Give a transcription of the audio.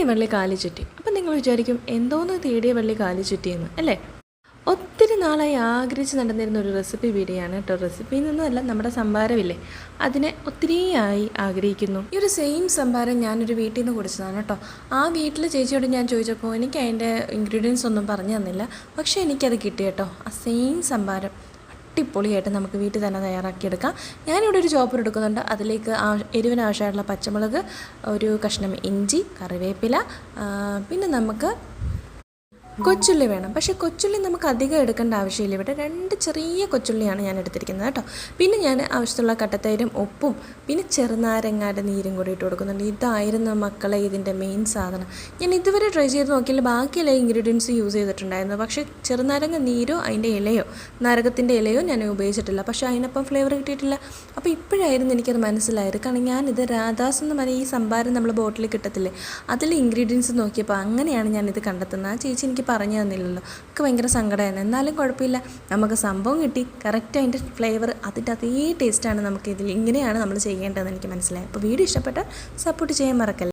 തേടിയ വള്ളി കാലി ചുറ്റി. അപ്പം നിങ്ങൾ വിചാരിക്കും എന്തോന്ന് തേടിയ വള്ളി കാലി ചുറ്റിയെന്ന് അല്ലേ? ഒത്തിരി നാളായി ആഗ്രഹിച്ച് നടന്നിരുന്ന ഒരു റെസിപ്പി വീഡിയോയാണ് കേട്ടോ. റെസിപ്പി നിന്നല്ല നമ്മുടെ സംഭാരമില്ലേ? അതിനെ ഒത്തിരിയായി ആഗ്രഹിക്കുന്നു. ഈ ഒരു സെയിം സംഭാരം ഞാനൊരു വീട്ടിൽ നിന്ന് കുടിച്ചതാണ് കേട്ടോ. ആ വീട്ടിൽ ചേച്ചിയോട് ഞാൻ ചോദിച്ചപ്പോൾ എനിക്ക് അതിന്റെ ഇൻഗ്രീഡിയൻസ് ഒന്നും പറഞ്ഞു തന്നില്ല. പക്ഷേ എനിക്കത് കിട്ടി കേട്ടോ. ആ സെയിം സംഭാരം. അടിപൊളിയായിട്ട് നമുക്ക് വീട്ടിൽ തന്നെ തയ്യാറാക്കിയെടുക്കാം. ഞാനിവിടെ ഒരു ചോപ്പർ എടുക്കുന്നുണ്ട്. അതിലേക്ക് എരിവിന് പച്ചമുളക് ഒരു കഷ്ണം ഇഞ്ചി കറിവേപ്പില പിന്നെ നമുക്ക് കൊച്ചുള്ളി വേണം. പക്ഷേ കൊച്ചുള്ളി നമുക്ക് അധികം എടുക്കേണ്ട ആവശ്യമില്ല. ഇവിടെ രണ്ട് ചെറിയ കൊച്ചുള്ളിയാണ് ഞാൻ എടുത്തിരിക്കുന്നത് കേട്ടോ. പിന്നെ ഞാൻ ആവശ്യമുള്ള കട്ടത്തൈരും ഉപ്പും പിന്നെ ചെറുനാരങ്ങാടെ നീരും കൂടി ഇട്ട് കൊടുക്കുന്നുണ്ട്. ഇതായിരുന്നു മക്കളെ ഇതിന്റെ മെയിൻ സാധനം. ഞാൻ ഇതുവരെ ട്രൈ ചെയ്ത് നോക്കിയാൽ ബാക്കിയുള്ള ഇൻഗ്രീഡിയൻസ് യൂസ് ചെയ്തിട്ടുണ്ടായിരുന്നു. പക്ഷേ ചെറുനാരങ്ങ നീരോ അതിന്റെ ഇലയോ നരകത്തിന്റെ ഇലയോ ഞാൻ ഉപയോഗിച്ചിട്ടില്ല. പക്ഷേ അതിനൊപ്പം ഫ്ലേവർ കിട്ടിയിട്ടില്ല. അപ്പോൾ ഇപ്പോഴായിരുന്നു എനിക്കത് മനസ്സിലായത്. കാരണം ഞാനിത് രാധാസ് എന്ന് പറയുന്ന ഈ സംഭാരം നമ്മൾ ബോട്ടിൽ കിട്ടത്തില്ലേ? അതിൽ ഇൻഗ്രീഡിയൻസ് നോക്കിയപ്പോൾ അങ്ങനെയാണ് ഞാനിത് കണ്ടെത്തുന്നത്. ആ ചേച്ചി എനിക്ക് പറഞ്ഞു തന്നില്ലല്ലോ. എനിക്ക് ഭയങ്കര സങ്കടമായിരുന്നു. എന്നാലും കുഴപ്പമില്ല. നമുക്ക് സംഭവം കിട്ടി. കറക്റ്റ് അതിന്റെ ഫ്ലേവർ അതിന്റെ അതേ ടേസ്റ്റാണ് നമുക്ക് ഇതിൽ ഇങ്ങനെയാണ് നമ്മൾ ചെയ്യേണ്ടതെന്ന് എനിക്ക് മനസ്സിലായി. അപ്പോൾ വീഡിയോ ഇഷ്ടപ്പെട്ടാൽ സപ്പോർട്ട് ചെയ്യാൻ മറക്കല്ല.